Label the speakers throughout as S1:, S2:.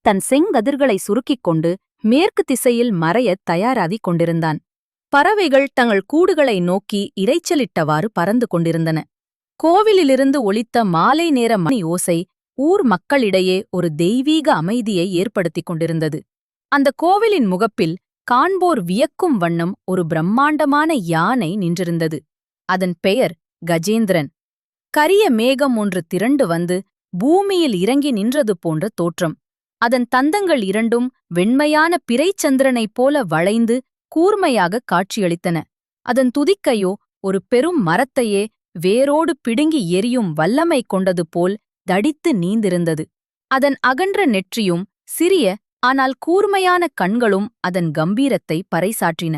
S1: தன் செங்கதிர்களை சுருக்கிக் கொண்டு மேற்கு திசையில் மறையத் தயாராகிக் கொண்டிருந்தான். பறவைகள் தங்கள் கூடுகளை நோக்கி இரைச்சலிட்டவாறு பறந்து கொண்டிருந்தன. கோவிலிலிருந்து ஒலித்த மாலை நேர மணி ஓசை ஊர் மக்களிடையே ஒரு தெய்வீக அமைதியை ஏற்படுத்திக் கொண்டிருந்தது. அந்த கோவிலின் முகப்பில் காண்போர் வியக்கும் வண்ணம் ஒரு பிரம்மாண்டமான யானை நின்றிருந்தது. அதன் பெயர் கஜேந்திரன். கரிய மேகம் ஒன்று திரண்டு வந்து பூமியில் இறங்கி நின்றது போன்ற தோற்றம். அதன் தந்தங்கள் இரண்டும் வெண்மையான பிறைச்சந்திரனைப் போல வளைந்து கூர்மையாக காட்சியளித்தன. அதன் துதிக்கையோ ஒரு பெரும் மரத்தையே வேரோடு பிடுங்கி எரியும் வல்லமை கொண்டது போல் தடித்து நீந்திருந்தது. அதன் அகன்ற நெற்றியும் சிறிய ஆனால் கூர்மையான கண்களும் அதன் கம்பீரத்தை பறைசாற்றின.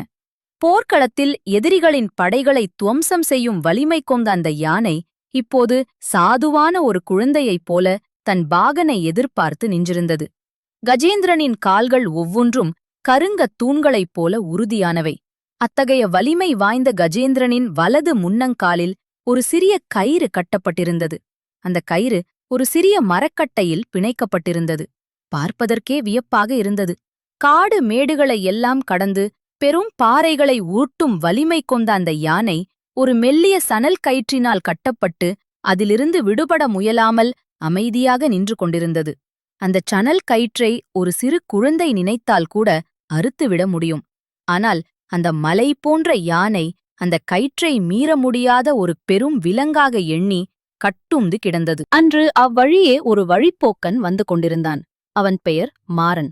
S1: போர்க்களத்தில் எதிரிகளின் படைகளை துவம்சம் செய்யும் வலிமை கொண்ட அந்த யானை இப்போது சாதுவான ஒரு குழந்தையைப் போல தன் பாகனை எதிர்பார்த்து நின்றிருந்தது. கஜேந்திரனின் கால்கள் ஒவ்வொன்றும் கருங்கத் தூண்களைப் போல உறுதியானவை. அத்தகைய வலிமை வாய்ந்த கஜேந்திரனின் வலது முன்னங்காலில் ஒரு சிறிய கயிறு கட்டப்பட்டிருந்தது. அந்த கயிறு ஒரு சிறிய மரக்கட்டையில் பிணைக்கப்பட்டிருந்தது. பார்ப்பதற்கே வியப்பாக இருந்தது. காடு மேடுகளை எல்லாம் கடந்து பெரும் பாறைகளை ஊட்டும் வலிமை கொண்ட அந்த யானை ஒரு மெல்லிய சணல் கயிற்றினால் கட்டப்பட்டு அதிலிருந்து விடுபட முயலாமல் அமைதியாக நின்று கொண்டிருந்தது. அந்த சணல் கயிற்றை ஒரு சிறு குழந்தை நினைத்தால் கூட அறுத்துவிட முடியும். ஆனால் அந்த மலை போன்ற யானை அந்த கயிற்றை மீற முடியாத ஒரு பெரும் விலங்காக எண்ணி கட்டுந்து கிடந்தது. அன்று அவ்வழியே ஒரு வழிப்போக்கன் வந்து கொண்டிருந்தான். அவன் பெயர் மாறன்.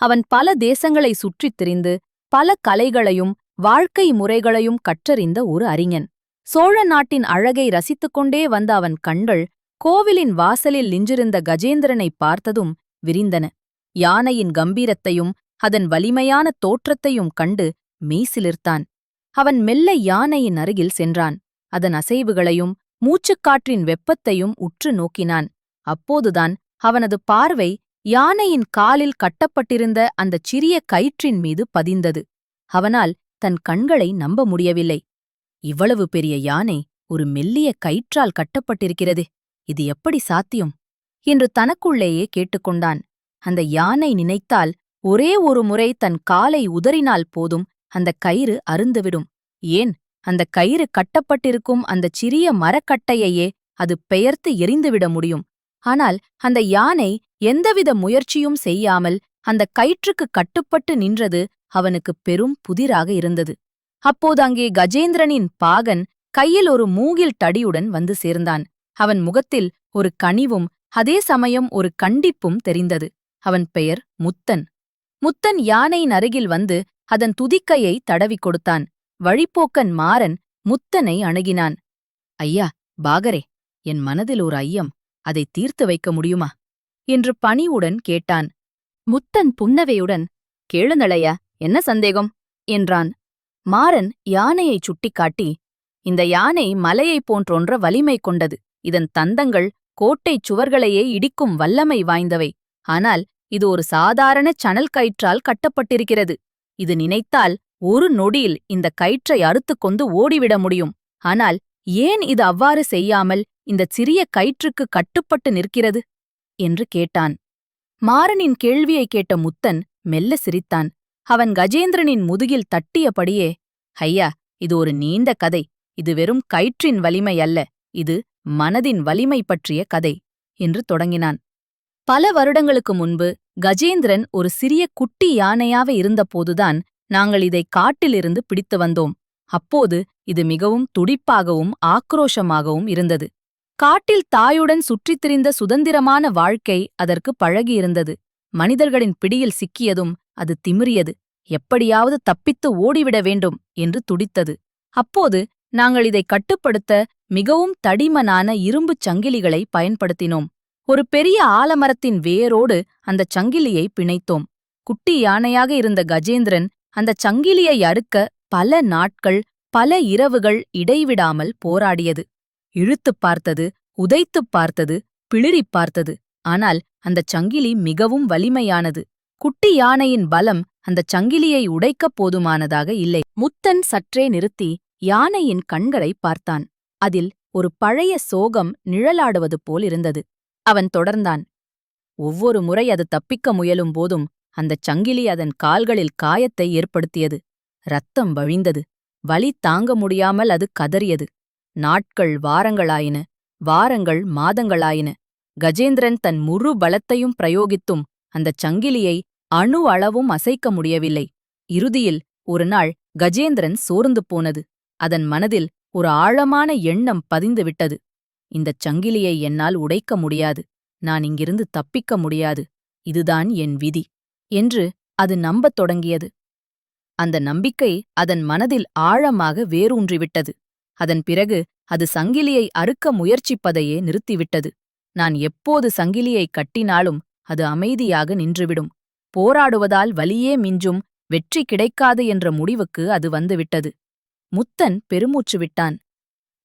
S1: அவன் பல தேசங்களை சுற்றித் திரிந்து பல கலைகளையும் வாழ்க்கை முறைகளையும் கற்றறிந்த ஒரு அறிஞன். சோழ நாட்டின் அழகை ரசித்துக் கொண்டே வந்த அவன் கண்கள் கோவிலின் வாசலில் நின்றிருந்த கஜேந்திரனைப் பார்த்ததும் விரிந்தன. யானையின் கம்பீரத்தையும் அதன் வலிமையான தோற்றத்தையும் கண்டு மெய்சிலிர்த்தான். அவன் மெல்ல யானையின் அருகில் சென்றான். அதன் அசைவுகளையும் மூச்சுக்காற்றின் வெப்பத்தையும் உற்று நோக்கினான். அப்போதுதான் அவனது பார்வை யானையின் காலில் கட்டப்பட்டிருந்த அந்தச் சிறிய கயிற்றின் மீது பதிந்தது. அவனால் தன் கண்களை நம்ப முடியவில்லை. இவ்வளவு பெரிய யானை ஒரு மெல்லிய கயிற்றால் கட்டப்பட்டிருக்கிறதே. இது எப்படி சாத்தியம்? என்று தனக்குள்ளேயே கேட்டுக்கொண்டான். அந்த யானை நினைத்தால் ஒரே ஒரு முறை தன் காலை உதறினால் போதும் அந்த கயிறு அருந்துவிடும் ஏன்? அந்த கயிறு கட்டப்பட்டிருக்கும் அந்தச் சிறிய மரக்கட்டையையே அது பெயர்த்து எரிந்துவிட முடியும். ஆனால் அந்த யானை எந்தவித முயற்சியும் செய்யாமல் அந்த கயிற்றுக்கு கட்டுப்பட்டு நின்றது அவனுக்கு பெரும் புதிராக இருந்தது. அப்போது அங்கே கஜேந்திரனின் பாகன் கையில் ஒரு மூங்கில் தடியுடன் வந்து சேர்ந்தான். அவன் முகத்தில் ஒரு கனிவும் அதே சமயம் ஒரு கண்டிப்பும் தெரிந்தது. அவன் பெயர் முத்தன். முத்தன் யானையின் அருகில் வந்து அதன் துதிக்கையை தடவிக் கொடுத்தான். வழிப்போக்கன் மாறன் முத்தனை அணுகினான். ஐயா பாகரே என் மனதில் ஒரு ஐயம். அதை தீர்த்து வைக்க முடியுமா என்று பணிவுடன் கேட்டான். முத்தன் புன்னவையுடன் கேளுந்தளையா என்ன சந்தேகம் என்றான். மாறன் யானையைச் சுட்டிக்காட்டி இந்த யானை மலையைப் போன்றொன்ற வலிமை கொண்டது. இதன் தந்தங்கள் கோட்டைச் சுவர்களையே இடிக்கும் வல்லமை வாய்ந்தவை. ஆனால் இது ஒரு சாதாரண சணல் கயிற்றால் கட்டப்பட்டிருக்கிறது. இது நினைத்தால் ஒரு நொடியில் இந்த கயிற்றை அறுத்துக்கொண்டு ஓடிவிட முடியும். ஆனால் ஏன் இது அவ்வாறு செய்யாமல் இந்த சிறிய கயிற்றுக்கு கட்டுப்பட்டு நிற்கிறது? என்று கேட்டான். மாறனின் கேள்வியைக் கேட்ட முத்தன் மெல்ல சிரித்தான். அவன் கஜேந்திரனின் முதுகில் தட்டியபடியே ஐயா இது ஒரு நீண்ட கதை. இது வெறும் கயிற்றின் வலிமை அல்ல. இது மனதின் வலிமை பற்றிய கதை என்று தொடங்கினான். பல வருடங்களுக்கு முன்பு கஜேந்திரன் ஒரு சிறிய குட்டி யானையாக இருந்தபோதுதான் நாங்கள் இதை காட்டிலிருந்து பிடித்து வந்தோம். அப்போது இது மிகவும் துடிப்பாகவும் ஆக்ரோஷமாகவும் இருந்தது. காட்டில் தாயுடன் சுற்றித் திரிந்த சுதந்திரமான வாழ்க்கை அதற்கு பழகியிருந்தது. மனிதர்களின் பிடியில் சிக்கியதும் அது திமிரியது எப்படியாவது தப்பித்து ஓடிவிட வேண்டும் என்று துடித்தது. அப்போது நாங்கள் இதை கட்டுப்படுத்த மிகவும் தடிமனான இரும்புச் சங்கிலிகளை பயன்படுத்தினோம். ஒரு பெரிய ஆலமரத்தின் வேரோடு அந்தச் சங்கிலியை பிணைத்தோம். குட்டி யானையாக இருந்த கஜேந்திரன் அந்தச் சங்கிலியை அறுக்க பல நாட்கள் பல இரவுகள் இடைவிடாமல் போராடியது. இழுத்துப் பார்த்தது உதைத்துப் பார்த்தது பிளிரிப் பார்த்தது. ஆனால் அந்தச் சங்கிலி மிகவும் வலிமையானது. குட்டி யானையின் பலம் அந்தச் சங்கிலியை உடைக்கப் போதுமானதாக இல்லை. முத்தன் சற்றே நிறுத்தி யானையின் கண்களைப் பார்த்தான். அதில் ஒரு பழைய சோகம் நிழலாடுவது போல் இருந்தது. அவன் தொடர்ந்தான். ஒவ்வொரு முறை அது தப்பிக்க முயலும் போதும் அந்தச் சங்கிலி அதன் கால்களில் காயத்தை ஏற்படுத்தியது. ரத்தம் வழிந்தது. வலி தாங்க முடியாமல் அது கதறியது. நாட்கள் வாரங்களாயின. வாரங்கள் மாதங்களாயின. கஜேந்திரன் தன் முழு பலத்தையும் பிரயோகித்தும் அந்தச் சங்கிலியை அணு அளவும் அசைக்க முடியவில்லை. இறுதியில் ஒரு நாள் கஜேந்திரன் சோர்ந்து போனது. அதன் மனதில் ஒரு ஆழமான எண்ணம் பதிந்துவிட்டது இந்தச் சங்கிலியை என்னால் உடைக்க முடியாது. நான் இங்கிருந்து தப்பிக்க முடியாது. இதுதான் என் விதி என்று அது நம்பத் தொடங்கியது. அந்த நம்பிக்கை அதன் மனதில் ஆழமாக வேரூன்றிவிட்டது. அதன் பிறகு அது சங்கிலியை அறுக்க முயற்சிப்பதையே நிறுத்திவிட்டது. நான் எப்போது சங்கிலியை கட்டினாலும் அது அமைதியாக நின்றுவிடும். போராடுவதால் வலியே மிஞ்சும் வெற்றி கிடைக்காது என்ற முடிவுக்கு அது வந்துவிட்டது. முத்தன் பெருமூச்சு விட்டான்.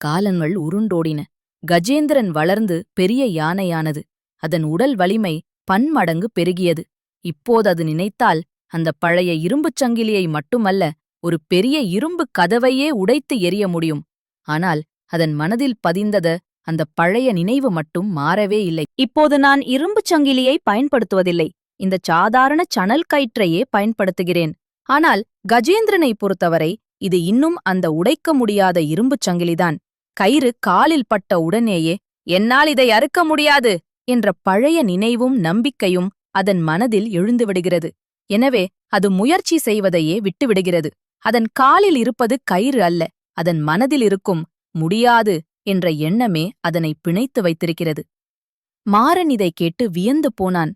S1: காலங்கள் உருண்டோடின. கஜேந்திரன் வளர்ந்து பெரிய யானையானது. அதன் உடல் வலிமை பன்மடங்கு பெருகியது. இப்போது அது நினைத்தால் அந்த பழைய இரும்புச் சங்கிலியை மட்டுமல்ல ஒரு பெரிய இரும்புக் கதவையே உடைத்து எரிய முடியும். ஆனால் அதன் மனதில் பதிந்தத அந்த பழைய நினைவு மட்டும் மாறவே இல்லை. இப்போது நான் இரும்புச் சங்கிலியை பயன்படுத்துவதில்லை. இந்த சாதாரண சணல் கயிற்றையே பயன்படுத்துகிறேன். ஆனால் கஜேந்திரனை பொறுத்தவரை இது இன்னும் அந்த உடைக்க முடியாத இரும்புச் சங்கிலிதான். கயிறு காலில் பட்ட உடனேயே என்னால் இதை அறுக்க முடியாது! என்ற பழைய நினைவும் நம்பிக்கையும் அதன் மனதில் எழுந்துவிடுகிறது எனவே அது முயற்சி செய்வதையே விட்டுவிடுகிறது. அதன் காலில் இருப்பது கயிறு அல்ல அதன் மனதில் இருக்கும் முடியாது என்ற எண்ணமே அதனை பிணைத்து வைத்திருக்கிறது. மாறன் இதை கேட்டு வியந்து போனான்.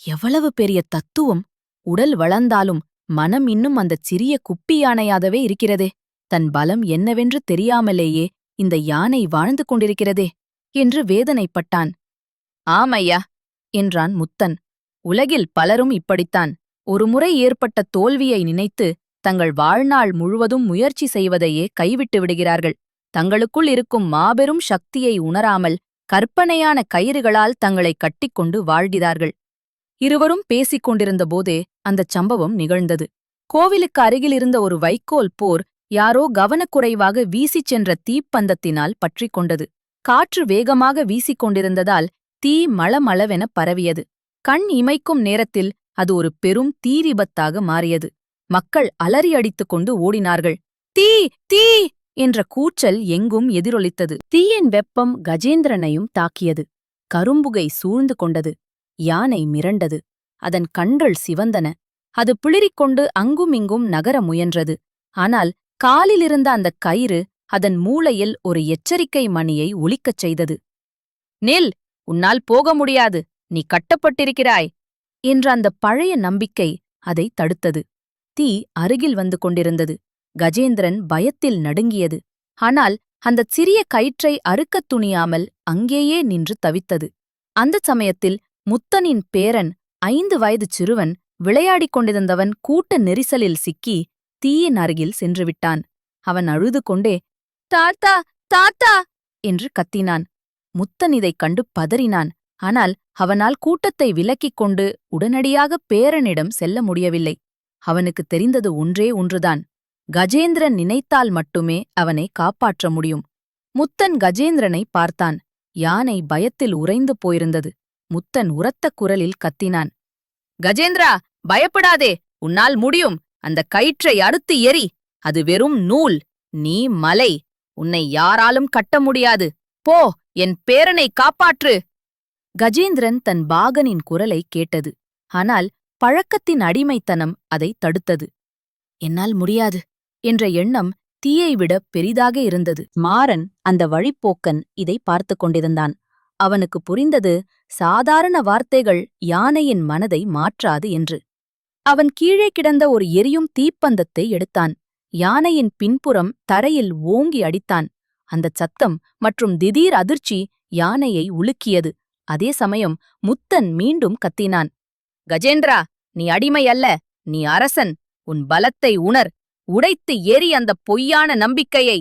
S1: எவ்வளவு பெரிய தத்துவம்! உடல் வளர்ந்தாலும் மனம் இன்னும் அந்தச் சிறிய குப்பி யானையாகவே இருக்கிறதே. தன் பலம் என்னவென்று தெரியாமலேயே இந்த யானை வாழ்ந்து கொண்டிருக்கிறதே என்று வேதனைப்பட்டான். ஆமையா என்றான் முத்தன் உலகில் பலரும் இப்படித்தான். ஒருமுறை ஏற்பட்ட தோல்வியை நினைத்து தங்கள் வாழ்நாள் முழுவதும் முயற்சி செய்வதையே கைவிட்டு விடுகிறார்கள். தங்களுக்குள் இருக்கும் மாபெரும் சக்தியை உணராமல் கற்பனையான கயிறுகளால் தங்களை கட்டிக்கொண்டு வாழ்கிறார்கள். இருவரும் பேசிக் கொண்டிருந்தபோதே அந்தச் சம்பவம் நிகழ்ந்தது. கோவிலுக்கு அருகிலிருந்த ஒரு வைக்கோல் போர் யாரோ கவனக்குறைவாக வீசிச் சென்ற தீப்பந்தத்தினால் பற்றிக் கொண்டது. காற்று வேகமாக வீசிக் கொண்டிருந்ததால் தீ மளமளவென பரவியது. கண் இமைக்கும் நேரத்தில் அது ஒரு பெரும் தீ விபத்தாக மாறியது. மக்கள் அலறி அடித்துக் கொண்டு ஓடினார்கள். தீ தீ என்ற கூச்சல் எங்கும் எதிரொலித்தது. தீயின் வெப்பம் கஜேந்திரனையும் தாக்கியது. கரும்புகை சூழ்ந்து கொண்டது. யானை மிரண்டது. அதன் கண்கள் சிவந்தன. அது பிளிரிக்கொண்டு அங்குமிங்கும் நகர முயன்றது. ஆனால் காலிலிருந்த அந்தக் கயிறு அதன் மூளையில் ஒரு எச்சரிக்கை மணியை ஒலிக்கச் செய்தது. நில் உன்னால் போக முடியாது. நீ கட்டப்பட்டிருக்கிறாய். என்ற அந்த பழைய நம்பிக்கை அதை தடுத்தது. தீ அருகில் வந்து கொண்டிருந்தது. கஜேந்திரன் பயத்தில் நடுங்கியது. ஆனால் அந்தச் சிறிய கயிற்றை அறுக்கத் துணியாமல் அங்கேயே நின்று தவித்தது. அந்த சமயத்தில் முத்தனின் பேரன் ஐந்து வயது சிறுவன் விளையாடிக் கொண்டிருந்தவன் கூட்ட நெரிசலில் சிக்கி தீயின் அருகில் சென்றுவிட்டான் அவன் அழுது கொண்டே தாத்தா தாத்தா! என்று கத்தினான். முத்தன் இதைக் கண்டு பதறினான். ஆனால் அவனால் கூட்டத்தை விலக்கிக் கொண்டு உடனடியாக பேரனிடம் செல்ல முடியவில்லை. அவனுக்கு தெரிந்தது ஒன்றே ஒன்றுதான். கஜேந்திரன் நினைத்தால் மட்டுமே அவனை காப்பாற்ற முடியும். முத்தன் கஜேந்திரனை பார்த்தான். யானை பயத்தில் உறைந்து போயிருந்தது. முத்தன் உரத்த குரலில் கத்தினான். கஜேந்திரா பயப்படாதே. உன்னால் முடியும். அந்த கயிற்றை அறுத்து எரி அது வெறும் நூல். நீ மலை. உன்னை யாராலும் கட்ட முடியாது. போ. என் பேரனை காப்பாற்று. கஜேந்திரன் தன் பாகனின் குரலை கேட்டது. ஆனால் பழக்கத்தின் அடிமைத்தனம் அதை தடுத்தது. என்னால் முடியாது. என்ற எண்ணம் தீயை விட பெரிதாக இருந்தது. மாறன் அந்த வழிப்போக்கன் இதை பார்த்து கொண்டிருந்தான். அவனுக்கு புரிந்தது சாதாரண வார்த்தைகள் யானையின் மனதை மாற்றாது என்று. அவன் கீழே கிடந்த ஒரு எரியும் தீப்பந்தத்தை எடுத்தான். யானையின் பின்புறம் தரையில் ஓங்கி அடித்தான். அந்தச் சத்தம் மற்றும் திடீர் அதிர்ச்சி யானையை உலுக்கியது. அதே சமயம் முத்தன் மீண்டும் கத்தினான். கஜேந்திரா நீ அடிமை அல்ல. நீ அரசன். உன் பலத்தை உணர். உடைத்து எரி அந்த பொய்யான நம்பிக்கையை.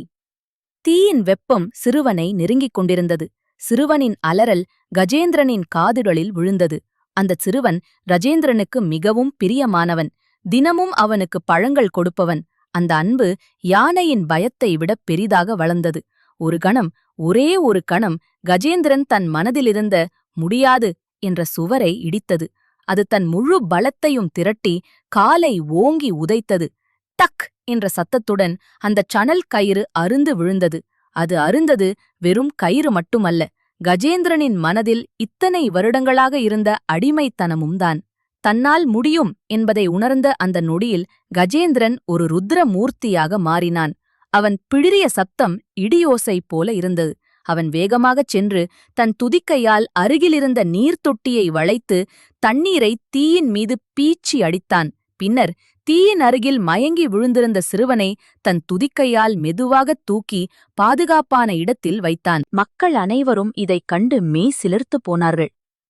S1: தீயின் வெப்பம் சிறுவனை நெருங்கிக் கொண்டிருந்தது. சிறுவனின் அலறல் கஜேந்திரனின் காதுகளில் விழுந்தது. அந்தச் சிறுவன் ரஜேந்திரனுக்கு மிகவும் பிரியமானவன். தினமும் அவனுக்கு பழங்கள் கொடுப்பவன். அந்த அன்பு யானையின் பயத்தை விட பெரிதாக வளர்ந்தது. ஒரு கணம் ஒரே ஒரு கணம் கஜேந்திரன் தன் மனதிலிருந்த முடியாது என்ற சுவரை இடித்தது. அது தன் முழு பலத்தையும் திரட்டி காலை ஓங்கி உதைத்தது. டக் என்ற சத்தத்துடன் அந்தச் சணல் கயிறு அருந்து விழுந்தது. அது அருந்தது வெறும் கயிறு மட்டுமல்ல. கஜேந்திரனின் மனதில் இத்தனை வருடங்களாக இருந்த அடிமைத்தனமும்தான். தன்னால் முடியும் என்பதை உணர்ந்த அந்த நொடியில் கஜேந்திரன் ஒரு ருத்ர மூர்த்தியாக மாறினான். அவன் பிழிறிய சத்தம் இடியோசை போல இருந்தது. அவன் வேகமாகச் சென்று தன் துதிக்கையால் அருகிலிருந்த நீர்த்தொட்டியை வளைத்து தண்ணீரை தீயின் மீது பீச்சி அடித்தான். பின்னர் தீயின் அருகில் மயங்கி விழுந்திருந்த சிறுவனை தன் துதிக்கையால் மெதுவாகத் தூக்கி பாதுகாப்பான இடத்தில் வைத்தான். மக்கள் அனைவரும் இதைக் கண்டு மெய் சிலிர்த்துப் போனார்கள்.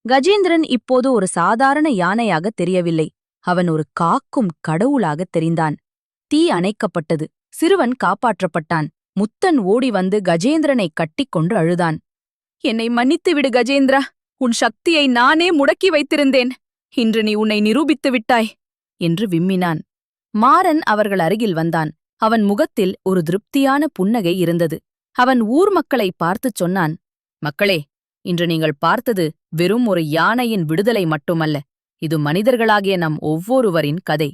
S1: கஜேந்திரன் இப்போது ஒரு சாதாரண யானையாகத் தெரியவில்லை. அவன் ஒரு காக்கும் கடவுளாகத் தெரிந்தான். தீ அணைக்கப்பட்டது. சிறுவன் காப்பாற்றப்பட்டான். முத்தன் ஓடி வந்து கஜேந்திரனை கட்டிக்கொண்டு அழுதான். என்னை மன்னித்து விடு கஜேந்திரா. உன் சக்தியை நானே முடக்கி வைத்திருந்தேன். இன்று நீ உன்னை நிரூபித்து விட்டாய் என்று விம்மினான். மாறன் அவர்கள் அருகில் வந்தான். அவன் முகத்தில் ஒரு திருப்தியான புன்னகை இருந்தது. அவன் ஊர் மக்களை பார்த்துச் சொன்னான் மக்களே இன்று நீங்கள் பார்த்தது வெறும் ஒரு யானையின் விடுதலை மட்டுமல்ல. இது மனிதர்களாகிய நம் ஒவ்வொருவரின் கதை.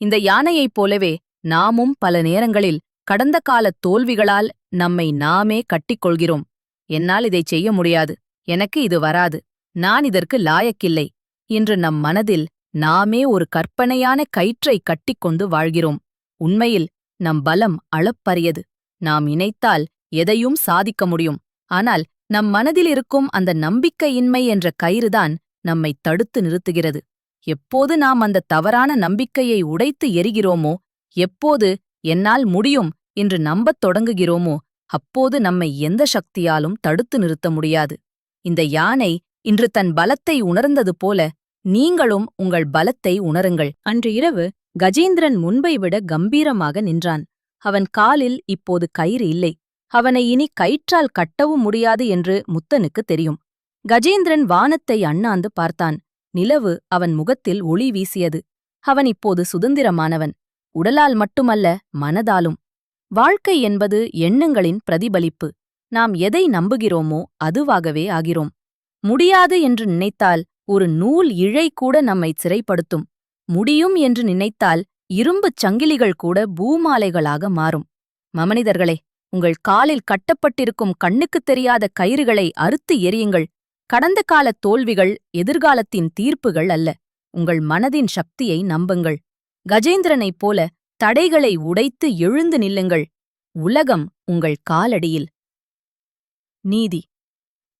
S1: இந்த யானையைப் போலவே நாமும் பல நேரங்களில் கடந்த காலத் தோல்விகளால் நம்மை நாமே கட்டிக்கொள்கிறோம். என்னால் இதைச் செய்ய முடியாது. எனக்கு இது வராது. நான் இதற்கு லாயக்கில்லை. என்று நம் மனதில் நாமே ஒரு கற்பனையான கயிற்றை கட்டிக்கொண்டு வாழ்கிறோம். உண்மையில் நம் பலம் அளப்பரியது. நாம் இணைத்தால் எதையும் சாதிக்க முடியும். ஆனால் நம் மனதில் இருக்கும் அந்த நம்பிக்கையின்மை என்ற கயிறுதான் நம்மை தடுத்து நிறுத்துகிறது. எப்போது நாம் அந்த தவறான நம்பிக்கையை உடைத்து எரிகிறோமோ எப்போது என்னால் முடியும் என்று நம்பத் தொடங்குகிறோமோ அப்போது நம்மை எந்த சக்தியாலும் தடுத்து நிறுத்த முடியாது. இந்த யானை இன்று தன் பலத்தை உணர்ந்தது போல நீங்களும் உங்கள் பலத்தை உணருங்கள். அன்று இரவு கஜேந்திரன் முன்பை விட கம்பீரமாக நின்றான். அவன் காலில் இப்போது கயிறு இல்லை. அவனை இனி கயிற்றால் கட்டவும் முடியாது என்று முத்தனுக்கு தெரியும். கஜேந்திரன் வானத்தை அண்ணாந்து பார்த்தான். நிலவு அவன் முகத்தில் ஒளி வீசியது. அவன் இப்போது சுதந்திரமானவன். உடலால் மட்டுமல்ல மனதாலும். வாழ்க்கை என்பது எண்ணங்களின் பிரதிபலிப்பு. நாம் எதை நம்புகிறோமோ அதுவாகவே ஆகிறோம். முடியாது என்று நினைத்தால் ஒரு நூல் இழை கூட நம்மை சிறைப்படுத்தும். முடியும் என்று நினைத்தால் இரும்புச் சங்கிலிகள் கூட பூமாலைகளாக மாறும். மமனிதர்களே உங்கள் காலில் கட்டப்பட்டிருக்கும் கண்ணுக்குத் தெரியாத கயிறுகளை அறுத்து எரியுங்கள் கடந்த காலத் தோல்விகள் எதிர்காலத்தின் தீர்ப்புகள் அல்ல. உங்கள் மனதின் சக்தியை நம்புங்கள். கஜேந்திரனைப் போல தடைகளை உடைத்து எழுந்து நில்லுங்கள். உலகம் உங்கள் காலடியில். நீதி.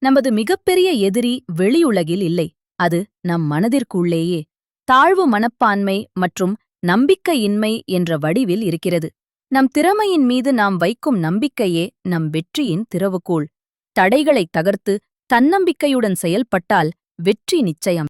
S1: நமது மிகப்பெரிய எதிரி வெளியுலகில் இல்லை. அது நம் மனதிற்குள்ளேயே தாழ்வு மனப்பான்மை மற்றும் நம்பிக்கையின்மை என்ற வடிவில் இருக்கிறது. நம் திறமையின் மீது நாம் வைக்கும் நம்பிக்கையே நம் வெற்றியின் திறவுகோள். தடைகளைத் தகர்த்து தன்னம்பிக்கையுடன் செயல்பட்டால் வெற்றி நிச்சயம்.